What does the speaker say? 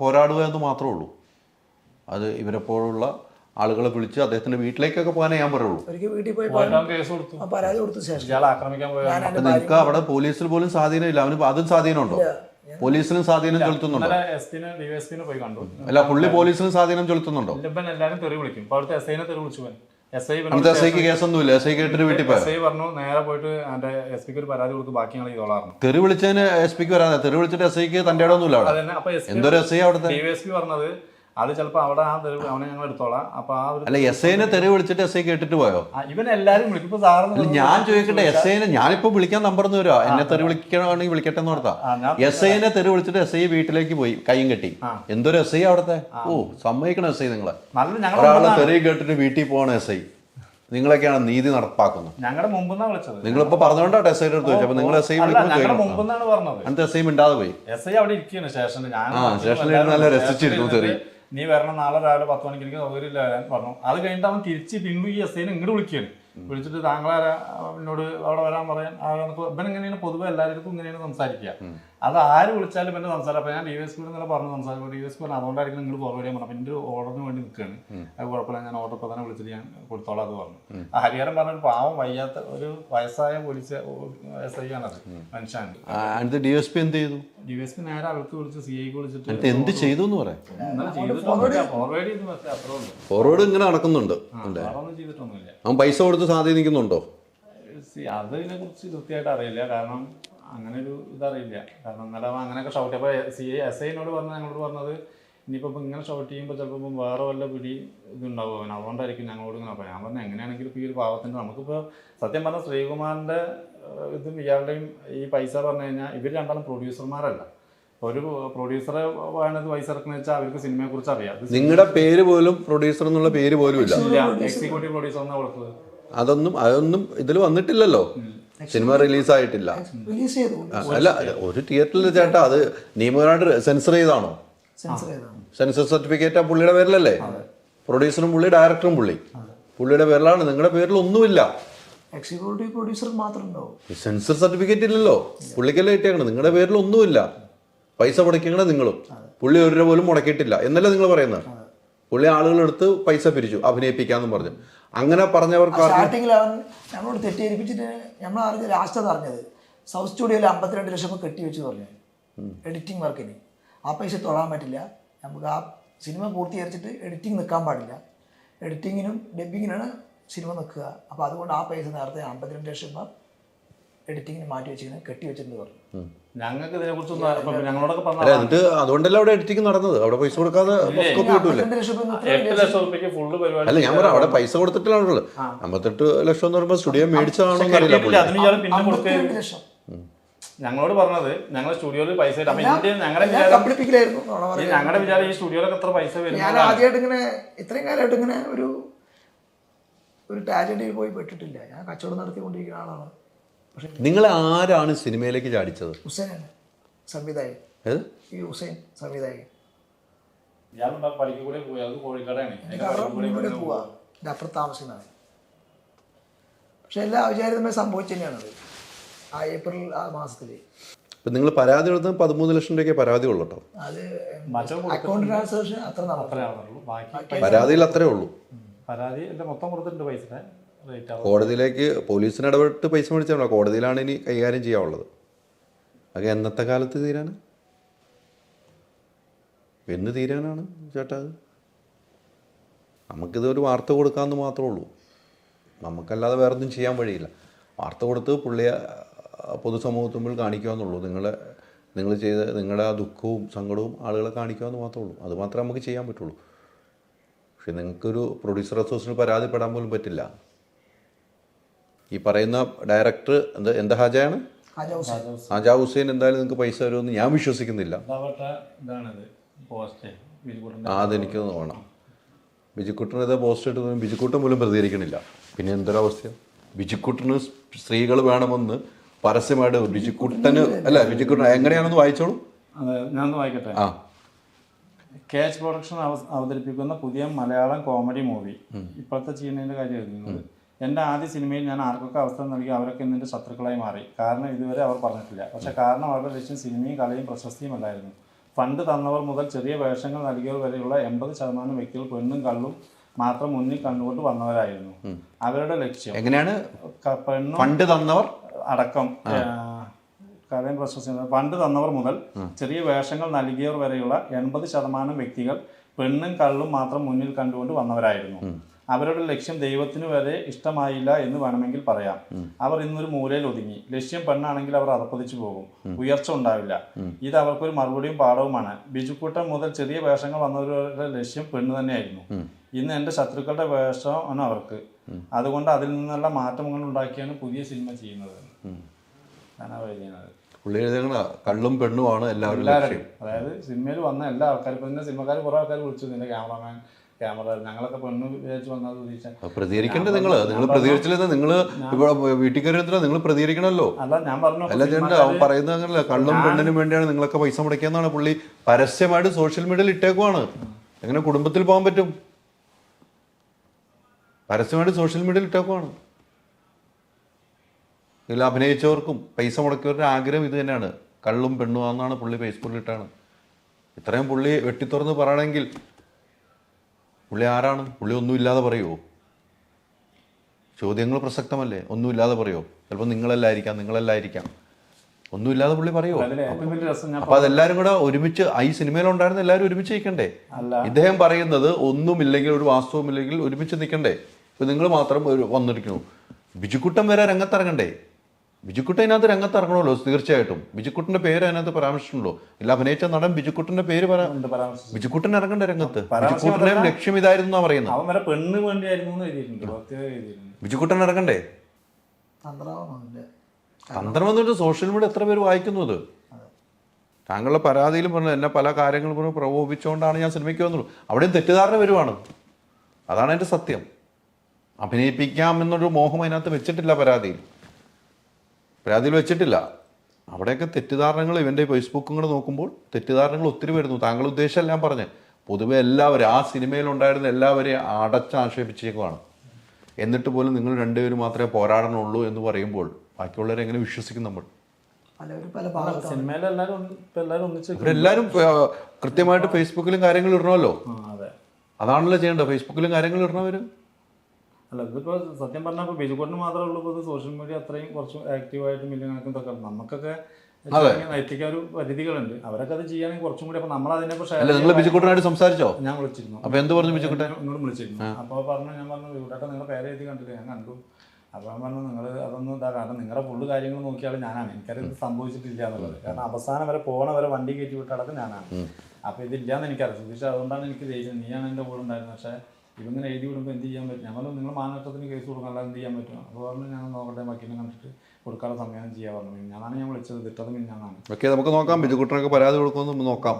പോരാടുക എന്ന് മാത്രമേ ഉള്ളൂ. അത് ഇവരെപ്പോഴുള്ള ആളുകളെ വിളിച്ച് അദ്ദേഹത്തിന്റെ വീട്ടിലേക്കൊക്കെ പോകാനേ ഞാൻ പറയുള്ളൂ. ഒരിക്കൽ വീട്ടിൽ പോയി പോയിട്ട് കേസ് കൊടുത്തു. ആ പരാതി കൊടുത്ത ശേഷം. നിനക്ക് അവിടെ പോലീസിൽ പോലും സ്വാധീനമില്ല. അവന് അതും സ്വാധീനമുണ്ടോ? പോലീസിനും സ്വാധീനം ചെലുത്തുന്നുണ്ടോ? അല്ല പുള്ളി പോലീസിനും സ്വാധീനം ചെലുത്തുന്നുണ്ടോ? എല്ലാവരും എല്ലാരും തെറി വിളിക്കും. ഇപ്പൊ അവിടുത്തെ എസ് ഐനെ തെറി വിളിച്ചു എസ് ഐ എസ് ഐക്ക് കേസൊന്നുമില്ല. എസ് ഐക്ക് കേട്ടിട്ട് വീട്ടിൽ എസ് ഐ പറഞ്ഞു നേരെ പോയിട്ട് എന്റെ എസ് പിക്ക് ഒരു പരാതി കൊടുത്ത് ബാക്കി ഞങ്ങൾ ചെയ്തോളായിരുന്നു തെറി വിളിച്ചതിന് എസ് പിക്ക് വരാതെ തെറി വിളിച്ചിട്ട് എസ് ഐക്ക് തന്റെ ഇടമൊന്നുമില്ല അവിടെ. എസ് എന്തൊരു എസ് ഐ അവിടുത്തെ ഡിവൈഎസ്പി പറഞ്ഞത് അത് ചിലപ്പോ അവിടെ ആ തെരുവ് അവനെ ഞങ്ങൾ എടുത്തോളാം. അപ്പൊ ആ ഒരു അല്ല എസ് ഐനെ തെറി വിളിച്ചിട്ട് എസ് ഐ കേട്ടിട്ട് പോയോ? ആ, ഇവൻ എല്ലാരും വിളിക്കും. ഇപ്പൊ സാറിന് അല്ല, ഞാൻ ചോദിക്കട്ടെ എസ് ഐനെ ഞാനിപ്പോ വിളിക്കാൻ നമ്പർ ഒന്ന് വരുമോ എന്നെ തെറി വിളിക്കണമെങ്കിൽ വിളിക്കട്ടെ എന്ന് ആ, ഓർത്താ ഞാൻ- എസ് ഐനെ തെറി വിളിച്ചിട്ട് എസ് ഐ വീട്ടിലേക്ക് പോയി കൈയും കെട്ടി. എന്തൊരു എസ് ഐ അവിടുത്തെ? ഓ സമ്മതിക്കണം എസ് ഐ നിങ്ങളെ? നല്ല ഞങ്ങൾ ഒരാളെ തെറി കേട്ടിട്ട് വീട്ടിൽ പോകണ എസ് ഐ. നിങ്ങളൊക്കെയാണ് നീതി നടപ്പാക്കുന്നത്. ഞങ്ങളുടെ മുമ്പ് വിളിച്ചത്? നിങ്ങളിപ്പോ പറഞ്ഞോണ്ടാ എസ് ഐയുടെ അടുത്ത് അപ്പൊ നിങ്ങൾ എസ് ഐ അല്ല വിളിക്കുമ്പോൾ ഞങ്ങളുടെ ചോദിക്കണം. പറഞ്ഞത്. അന്നത്തെ എസ് ഐ മിണ്ടാതെ പോയി. എസ് ഐ അവിടെ ഇരിക്കുകയാണ്. സ്റ്റേഷനിൽ ഞാൻ ആ, സ്റ്റേഷനിൽ ഇരുന്ന് നല്ല രസിച്ചിരുന്നു തെറി. നീ വരണം നാളെ രാവിലെ പത്ത് മണിക്ക് എനിക്ക് സൗകര്യമില്ല വരാൻ പറഞ്ഞു. അത് കഴിഞ്ഞിട്ട് അവൻ തിരിച്ച് പിന്നു ഈ എസ് ഐനെ ഇങ്ങോട്ട് വിളിക്കുകയാണ്. വിളിച്ചിട്ട് താങ്കളെ എന്നോട് അവിടെ വരാൻ പറയാൻ ഇവൻ എങ്ങനെയാണ് പൊതുവെ എല്ലാവർക്കും ഇങ്ങനെയാണ് സംസാരിക്കുക. അത് ആര് വിളിച്ചാലും എന്നെ സംസാരം. അപ്പൊ ഞാൻ ഡി എസ് കൂടെ ഇന്നലെ പറഞ്ഞു സംസാരിക്കും ഡി എസ് കൂടെ അതുകൊണ്ടായിരിക്കും നിങ്ങൾ ഫോർവേഡ് ചെയ്യാൻ പറഞ്ഞു അപ്പൊ എന്റെ ഓർഡറിന് വേണ്ടി നിൽക്കുകയാണ്. അത് കുഴപ്പമില്ല ഞാൻ ഓർഡർ ഇപ്പൊ തന്നെ വിളിച്ചിട്ട് ഞാൻ കൊടുത്തോളാം അത് പറഞ്ഞു. ആ ഹരിഹരൻ പറഞ്ഞ ഒരു പാവം വയ്യാത്ത ഒരു വയസ്സായ പോലീസ് എസ് ഐ ആണത് മനുഷ്യൻ അടുത്ത് ഡി എസ് പി എന്ത് ചെയ്തു? ഡി എസ് പി നേരെ അവർക്ക് വിളിച്ച് സി ഐക്ക് വിളിച്ചിട്ട് എന്ത് ചെയ്തു എന്ന് പറയാം. ഫോർവേഡ് ഇങ്ങനെ നടക്കുന്നുണ്ട് അവൻ പൈസ കൊടുത്ത് സ്വാധീനിക്കുന്നുണ്ടോ സി- അതിനെ കുറിച്ച് കൃത്യമായിട്ട് അറിയില്ല. കാരണം അങ്ങനെ ഒരു ഇതറിയില്ല. കാരണം എന്നാലും അങ്ങനെയൊക്കെ ഷൗട്ട് അപ്പോൾ സി ഐ എസ് ഐനോട് പറഞ്ഞ ഞങ്ങളോട് പറഞ്ഞത് ഇനിയിപ്പോൾ ഇപ്പം ഇങ്ങനെ ഷൗട്ട് ചെയ്യുമ്പോൾ ചിലപ്പോൾ വേറെ വല്ല പിടി ഇതുണ്ടാവും. അവൻ അതുകൊണ്ടായിരിക്കും ഞങ്ങളോട് ഇങ്ങനെ അപ്പോൾ ഞാൻ പറഞ്ഞു എങ്ങനെയാണെങ്കിലും ഇപ്പോൾ ഈ ഒരു പാവത്തിന്റെ നമുക്കിപ്പോൾ സത്യം പറഞ്ഞാൽ ശ്രീകുമാറിന്റെ ഇതും ഇയാളുടെയും ഈ പൈസ പറഞ്ഞു കഴിഞ്ഞാൽ ഇവർ രണ്ടാളും പ്രൊഡ്യൂസർമാരല്ല ഒരു പ്രൊഡ്യൂസറെ വേണത് പൈസ ഇറക്കുന്നത് വെച്ചാൽ അവർക്ക് സിനിമയെ കുറിച്ച് അറിയാം. നിങ്ങളുടെ പേര് പോലും പ്രൊഡ്യൂസർ എന്നുള്ള പേര് പോലും ഇല്ല. എക്സിക്യൂട്ടീവ് പ്രൊഡ്യൂസർ എന്നാണ് കൊടുത്തത്. അതൊന്നും അതൊന്നും ഇതിൽ വന്നിട്ടില്ലല്ലോ. സിനിമ റിലീസായിട്ടില്ല റിലീസ് ചെയ്തു. അല്ല ഒരു തിയേറ്ററിൽ ചേട്ടാ അത് നിയമപരമായിട്ട് സെൻസർ ചെയ്താണോ? സെൻസർ സർട്ടിഫിക്കറ്റ് ആ പുള്ളിയുടെ പേരിലല്ലേ? പ്രൊഡ്യൂസറും പുള്ളി ഡയറക്ടറും പുള്ളി. പുള്ളിയുടെ പേരിലാണ് നിങ്ങളുടെ പേരിൽ ഒന്നുമില്ല. എക്സിക്യൂട്ടീവ് പ്രൊഡ്യൂസർ മാത്രം സെൻസർ സർട്ടിഫിക്കറ്റ് ഇല്ലല്ലോ. പുള്ളിക്കല്ലേ കിട്ടിയേക്കണം? നിങ്ങളുടെ പേരിൽ ഒന്നുമില്ല. പൈസ മുടക്കിയാണ് നിങ്ങളും. പുള്ളി ഒരു രൂപ പോലും മുടക്കിയിട്ടില്ല. എന്നല്ലേ നിങ്ങൾ പറയുന്നത്? പുള്ളി ആളുകളെടുത്ത് പൈസ പിരിച്ചു അഭിനയിപ്പിക്കാന്നും പറഞ്ഞു. അങ്ങനെ പറഞ്ഞവർ ആർക്കും സ്റ്റാർട്ടിങ്ങിൽ അവൻ നമ്മളോട് തെറ്റിദ്ധരിപ്പിച്ചിട്ട് നമ്മൾ അറിഞ്ഞ ലാസ്റ്റ് അത് അറിഞ്ഞത് സൗത്ത് സ്റ്റുഡിയോയിൽ അമ്പത്തിരണ്ട് ലക്ഷം കെട്ടി വെച്ച് പറഞ്ഞു. എഡിറ്റിംഗ് വർക്കിന് ആ പൈസ തൊഴാൻ പറ്റില്ല. നമുക്ക് ആ സിനിമ പൂർത്തീകരിച്ചിട്ട് എഡിറ്റിംഗ് നിൽക്കാൻ പാടില്ല. എഡിറ്റിങ്ങിനും ഡബിങ്ങിനാണ് സിനിമ നിൽക്കുക. അപ്പോൾ അതുകൊണ്ട് ആ പൈസ നേരത്തെ അമ്പത്തിരണ്ട് ലക്ഷം രൂപ എഡിറ്റിങ്ങിന് മാറ്റി വെച്ചിങ്ങനെ കെട്ടി വെച്ചിട്ടുണ്ട് പറഞ്ഞു. ഞങ്ങൾക്ക് ഇതിനെ കുറിച്ചൊന്നും ഇപ്പം ഞങ്ങളോടൊക്കെ അല്ല പറഞ്ഞ എന്നിട്ട് അതുകൊണ്ടല്ലേ അവിടെ എഡിറ്റിംഗ് നടന്നത്? അവിടെ പൈസ കൊടുക്കാതെ കോപ്പി കിട്ടൂലേ അമ്പത്തിരണ്ട് ലക്ഷം രൂപ ഇത്ര എട്ട് ലക്ഷം റുപ്യക്ക് ഫുള്ള് പരിപാടി അല്ല ഞാൻ പറയാം അവിടെ പൈസ കൊടുത്തിട്ടില്ലാണുള്ളത് അമ്പത്തെട്ട് ലക്ഷം എന്ന് പറയുമ്പോൾ സ്റ്റുഡിയോ മേടിച്ചതാണോ അതിന് ഇയാൾ പിന്നെ ഞങ്ങളോട് പറഞ്ഞത് ഞങ്ങൾ സ്റ്റുഡിയോയിൽ പൈസ ഇല്ല അപ്പൊ ഇന്ത്യ ഞങ്ങളുടെ ഞാൻ വിചാരം ഈ പറയുന്നത്. ഞങ്ങളുടെ വിചാരം ഈ സ്റ്റുഡിയോയിലൊക്കെ എത്ര പൈസ വരും ഞാൻ ആദ്യമായിട്ട് ഇങ്ങനെ ഇത്രയും കാലമായിട്ട് ഇങ്ങനെ ഒരു ഒരു ട്രാജഡിയിൽ പോയി പെട്ടിട്ടില്ല. ഞാൻ കച്ചവടം നടത്തിക്കൊണ്ടിരിക്കുന്ന ആളാണ്. പക്ഷെ നിങ്ങൾ ആരാണ് സിനിമയിലേക്ക് ചാടിച്ചത്? ഹുസൈനാണ്. സംവിധായകൻ. ഏത്? ഈ ഹുസൈൻ സംവിധായകൻ. ഞാൻ പഠിക്കൂടെ പോയി. അത് കോഴിക്കടയാണ് പോവാ. താമസിക്കുന്നതാണ് പക്ഷെ എല്ലാ അവിചാരിതമായി സംഭവിച്ചു തന്നെയാണത് ആ ഏപ്രിൽ ആ മാസത്തിൽ ഇപ്പം നിങ്ങൾ പരാതി കൊടുത്ത പതിമൂന്ന് ലക്ഷം രൂപയ്ക്ക് പരാതി ഉള്ളൂ കേട്ടോ. അത് അക്കൗണ്ട് ട്രാൻസാക്ഷൻ അത്ര പരാതിയിൽ അത്രേ ഉള്ളൂ. പരാതി മൊത്തം കൊടുത്തിട്ടുണ്ട് പൈസ കോടതിയിലേക്ക് പോലീസിന് ഇടപെട്ട് പൈസ മേടിച്ചാൽ കോടതിയിലാണ് ഇനി കൈകാര്യം ചെയ്യാനുള്ളത്. അത് എന്നത്തെ കാലത്ത് തീരാന്? എന്ന് തീരാനാണ് ചേട്ടാ അത്? നമുക്കിതൊരു വാർത്ത കൊടുക്കാമെന്ന് മാത്രമേ ഉള്ളൂ. നമുക്കല്ലാതെ വേറെ ഒന്നും ചെയ്യാൻ വഴിയില്ല. വാർത്ത കൊടുത്ത് പുള്ളിയെ പൊതുസമൂഹത്തിന് മുമ്പിൽ കാണിക്കുക എന്നുള്ളൂ നിങ്ങളെ നിങ്ങൾ ചെയ്ത നിങ്ങളുടെ ആ ദുഃഖവും സങ്കടവും ആളുകളെ കാണിക്കുക എന്ന് മാത്രമേ ഉള്ളൂ. അത് മാത്രമേ നമുക്ക് ചെയ്യാൻ പറ്റുള്ളൂ. പക്ഷെ നിങ്ങൾക്കൊരു പ്രൊഡ്യൂസർ അസോസിയേഷന് പരാതിപ്പെടാൻ പോലും പറ്റില്ല. ഈ പറയുന്ന ഡയറക്ടർ എന്ത് എന്താ ഹാജയാണ്? ഹാജ ഹുസൈൻ. എന്തായാലും നിങ്ങൾക്ക് പൈസ വരുമെന്ന് ഞാൻ വിശ്വസിക്കുന്നില്ല. ആ അതെനിക്ക് വേണം ബിജുക്കുട്ടൻ ഇത് പോസ്റ്റ് ഇട്ട് ബിജുക്കുട്ടൻ പോലും പ്രതികരിക്കണില്ല. പിന്നെ എന്തൊരവസ്ഥ ബിജുക്കുട്ടന് സ്ത്രീകൾ വേണമെന്ന് പരസ്യമായിട്ട് ബിജുക്കുട്ടന് അല്ല ബിജുക്കുട്ടൻ എങ്ങനെയാണെന്ന് വായിച്ചോളൂ. ഞാൻ വായിക്കട്ടെ? ആ. കേച്ച് പ്രൊഡക്ഷൻ അവതരിപ്പിക്കുന്ന പുതിയ മലയാളം കോമഡി മൂവി ഇപ്പോഴത്തെ ചെയ്യുന്നതിന്റെ കാര്യം എന്റെ ആദ്യ സിനിമയിൽ ഞാൻ ആർക്കൊക്കെ അവസരം നൽകി അവരൊക്കെ ഇന്ന് ശത്രുക്കളായി മാറി. കാരണം ഇതുവരെ അവർ പറഞ്ഞിട്ടില്ല. പക്ഷെ കാരണം അവരുടെ ലക്ഷ്യം സിനിമയും കലയും പ്രശസ്തിയും അല്ലായിരുന്നു. ഫണ്ട് തന്നവർ മുതൽ ചെറിയ വേഷങ്ങൾ നൽകിയവർ വരെയുള്ള എൺപത് ശതമാനം വ്യക്തികൾ പെണ്ണും കള്ളും മാത്രം മുന്നിൽ കണ്ടുകൊണ്ട് വന്നവരായിരുന്നു. അവരുടെ ലക്ഷ്യം. എങ്ങനെയാണ്? ഫണ്ട് തന്നവർ? അടക്കം കലയും പ്രശസ്തി ഫണ്ട് തന്നവർ മുതൽ ചെറിയ വേഷങ്ങൾ നൽകിയവർ വരെയുള്ള എൺപത് ശതമാനം വ്യക്തികൾ പെണ്ണും കള്ളും മാത്രം മുന്നിൽ കണ്ടുകൊണ്ട് വന്നവരായിരുന്നു. അവരുടെ ലക്ഷ്യം ദൈവത്തിന് വരെ ഇഷ്ടമായില്ല എന്ന് വേണമെങ്കിൽ പറയാം. അവർ ഇന്നൊരു മൂലയിൽ ഒതുങ്ങി. ലക്ഷ്യം പെണ്ണാണെങ്കിൽ അവർ അർപ്പതിച്ചു പോകും. ഉയർച്ച ഉണ്ടാവില്ല. ഇത് അവർക്കൊരു മറുപടിയും പാഠവുമാണ്. ബിജുക്കൂട്ടം മുതൽ ചെറിയ വേഷങ്ങൾ വന്നവരുടെ ലക്ഷ്യം പെണ്ണ് തന്നെയായിരുന്നു. ഇന്ന് എന്റെ ശത്രുക്കളുടെ വേഷമാണ് അവർക്ക്. അതുകൊണ്ട് അതിൽ നിന്നുള്ള മാറ്റങ്ങൾ ഉണ്ടാക്കിയാണ് പുതിയ സിനിമ ചെയ്യുന്നത്. പുള്ളി എഴുതുന്ന കള്ളും പെണ്ണുമാണ് എല്ലാവരും അതായത് സിനിമയിൽ വന്ന എല്ലാ ആൾക്കാരും ഇപ്പൊ സിനിമക്കാർ കുറെ ആൾക്കാർ വിളിച്ചു നിന്റെ ക്യാമറമാൻ ക്യാമറ ഞങ്ങളൊക്കെ പെണ്ണ് വിചാരിച്ച് വന്നത് ഉദ്ദേശിച്ച അത് പ്രതികരിക്കണ്ടേ നിങ്ങൾ നിങ്ങൾ പ്രതികരിച്ചില്ലെന്ന് നിങ്ങൾ ഇവിടെ വീട്ടിൽ കയറി നിങ്ങൾ പ്രതികരിക്കണമല്ലോ അല്ല ഞാൻ പറഞ്ഞു അല്ല ചേട്ടൻ അവൻ പറയുന്നത് അങ്ങനല്ല. കള്ളും പെണ്ണിനും വേണ്ടിയാണ് നിങ്ങളൊക്കെ പൈസ മുടക്കിയെന്നാണ് പുള്ളി പരസ്യമായിട്ട് സോഷ്യൽ മീഡിയയിൽ ഇട്ടേക്കുവാണ്. എങ്ങനെ കുടുംബത്തിൽ പോകാൻ പറ്റും? പരസ്യമായിട്ട് സോഷ്യൽ മീഡിയയിൽ ഇട്ടേക്കുവാണ്. ഇതിൽ അഭിനയിച്ചവർക്കും പൈസ മുടക്കിയവരുടെ ആഗ്രഹം ഇത് തന്നെയാണ്. കള്ളും പെണ്ണുമാണെന്നാണ് പുള്ളി ഫേസ്ബുക്കിൽ ഇട്ടാണ് ഇത്രയും പുള്ളി വെട്ടിത്തുറന്ന് പറയണമെങ്കിൽ പുള്ളി ആരാണ്? പുള്ളി ഒന്നുമില്ലാതെ പറയുമോ ചോദ്യങ്ങൾ പ്രസക്തമല്ലേ? ഒന്നുമില്ലാതെ പറയുമോ ചിലപ്പോൾ നിങ്ങളല്ലായിരിക്കാം നിങ്ങളല്ലായിരിക്കാം. ഒന്നുമില്ലാതെ പുള്ളി പറയുമോ അപ്പൊ അതെല്ലാരും കൂടെ ഒരുമിച്ച് ഈ സിനിമയിലുണ്ടായിരുന്ന എല്ലാവരും ഒരുമിച്ച് നിൽക്കണ്ടേ. ഇദ്ദേഹം പറയുന്നത് ഒന്നുമില്ലെങ്കിൽ ഒരു വാസ്തവമില്ലെങ്കിൽ ഒരുമിച്ച് നിൽക്കണ്ടേ? ഇപ്പൊ നിങ്ങൾ മാത്രം വന്നിരിക്കുന്നു. ബിജുക്കുട്ടം വരെ രംഗത്തിറങ്ങണ്ടേ? ബിജുക്കുട്ടൻ രംഗത്ത് ഇറങ്ങണമല്ലോ തീർച്ചയായിട്ടും. ബിജുക്കുട്ടിന്റെ പേര് അതിനകത്ത് പരാമർശിച്ചിട്ടുണ്ടോ? ഇല്ല അഭിനയിച്ച നടൻ ബിജുക്കുട്ടിന്റെ പേര് ബിജുക്കുട്ടൻ ഇറങ്ങണ്ടേ രംഗത്ത്. ബിജുക്കുട്ടനെയും ലക്ഷ്യം ഇതായിരുന്നു പറയുന്നത്? അവൻ വരെ പെണ്ണ് വേണ്ടിയായിരുന്നു ബിജുക്കുട്ടൻ ഇറങ്ങണ്ടേ? തന്ത്രം വന്നിട്ട് സോഷ്യൽ മീഡിയ എത്ര പേര് വായിക്കുന്നു അത് താങ്കളുടെ പരാതിയിലും പറഞ്ഞു എന്നെ പല കാര്യങ്ങളും പറഞ്ഞു പ്രകോപിച്ചുകൊണ്ടാണ് ഞാൻ സിനിമയ്ക്ക് വന്നുള്ളൂ അവിടെയും തെറ്റിദ്ധാരണ വരുവാണ്. അതാണ് എന്റെ സത്യം. അഭിനയിപ്പിക്കാം എന്നൊരു മോഹം അതിനകത്ത് വെച്ചിട്ടില്ല പരാതിയിൽ. പരാതിയിൽ വെച്ചിട്ടില്ല. അവിടെയൊക്കെ തെറ്റിദ്ധാരണകൾ ഇവന്റെ ഫേസ്ബുക്കും കൂടെ നോക്കുമ്പോൾ തെറ്റിദ്ധാരണകൾ ഒത്തിരി വരുന്നു. താങ്കൾ ഉദ്ദേശം ഞാൻ പറഞ്ഞ് പൊതുവെ എല്ലാവരും ആ സിനിമയിലുണ്ടായിരുന്ന എല്ലാവരെയും അടച്ചാക്ഷേപിച്ചേക്കുവാണ്. എന്നിട്ട് പോലും നിങ്ങൾ രണ്ടുപേരും മാത്രമേ പോരാടണുള്ളൂ എന്ന് പറയുമ്പോൾ ബാക്കിയുള്ളവരെ എങ്ങനെ വിശ്വസിക്കും നമ്മൾ? എല്ലാവരും കൃത്യമായിട്ട് ഫേസ്ബുക്കിലും കാര്യങ്ങൾ ഇടണമല്ലോ. അതെ. അതാണല്ലോ ചെയ്യേണ്ടത്. ഫേസ്ബുക്കിലും കാര്യങ്ങൾ ഇടണവര്. അല്ല ഇതിപ്പോ സത്യം പറഞ്ഞാൽ ഇപ്പോൾ ബിജുക്കോട്ടിന് മാത്രമേ ഉള്ളൂ ഇപ്പൊ സോഷ്യൽ മീഡിയ അത്രയും കുറച്ച് ആക്റ്റീവായിട്ട് മില്യൺ കണക്കൊക്കെ നമുക്കൊക്കെ നൈതിക ഒരു പരിധികളുണ്ട്. അവരൊക്കെ അത് ചെയ്യാണെങ്കിൽ കുറച്ചും കൂടി അപ്പൊ നമ്മൾ അതിനെ ബിജുക്കുട്ടനായിട്ട് സംസാരിച്ചോ? ഞാൻ വിളിച്ചിരുന്നു. അപ്പൊ എന്ത് പറഞ്ഞു ബിജുക്കുട്ടൻ ഇങ്ങോട്ട് വിളിച്ചിരുന്നു. അപ്പോൾ പറഞ്ഞു ഞാൻ പറഞ്ഞു ഇവിടെ നിങ്ങളുടെ പേര് എഴുതി കണ്ടില്ല? ഞാൻ കണ്ടു. അപ്പോൾ ഞാൻ പറഞ്ഞു നിങ്ങൾ അതൊന്നും ഇതാ കാരണം നിങ്ങളുടെ ഫുള്ള് കാര്യങ്ങൾ നോക്കിയാൽ ഞാനാണ്. എനിക്കത് സംഭവിച്ചിട്ടില്ല എന്നുള്ളത്. കാരണം അവസാനം വരെ പോണ വരെ വണ്ടി കയറ്റി വിട്ടടക്കം ഞാനാണ്. അപ്പോൾ ഇതില്ലാന്ന് എനിക്കറിയാം. സുധീഷ് അതുകൊണ്ടാണ് എനിക്ക് ദേഷ്യം. നീയാണ് എന്റെ കൂടെ ഉണ്ടായിരുന്നത്. പക്ഷേ ഇവങ്ങനെ എഴുതി വിടുമ്പോൾ എന്ത് ചെയ്യാൻ പറ്റും? പറഞ്ഞു നിങ്ങൾ മാനനഷ്ടത്തിന് കേസ് അല്ലാതെ എന്ത് ചെയ്യാൻ പറ്റും? അപ്പോൾ പറഞ്ഞു ഞാൻ നോക്കട്ടെ വക്കീലിനെ കണ്ടിട്ട് കൊടുക്കാനുള്ള സമയം ചെയ്യാൻ പറഞ്ഞു. ഞാനാണ് ഞാൻ വിളിച്ചത്. തിട്ടത് ഞാനാണ് ഓക്കെ നമുക്ക് നോക്കാം. ബിജുക്കുട്ടനൊക്കെ പരാതി കൊടുക്കുമെന്ന് നോക്കാം.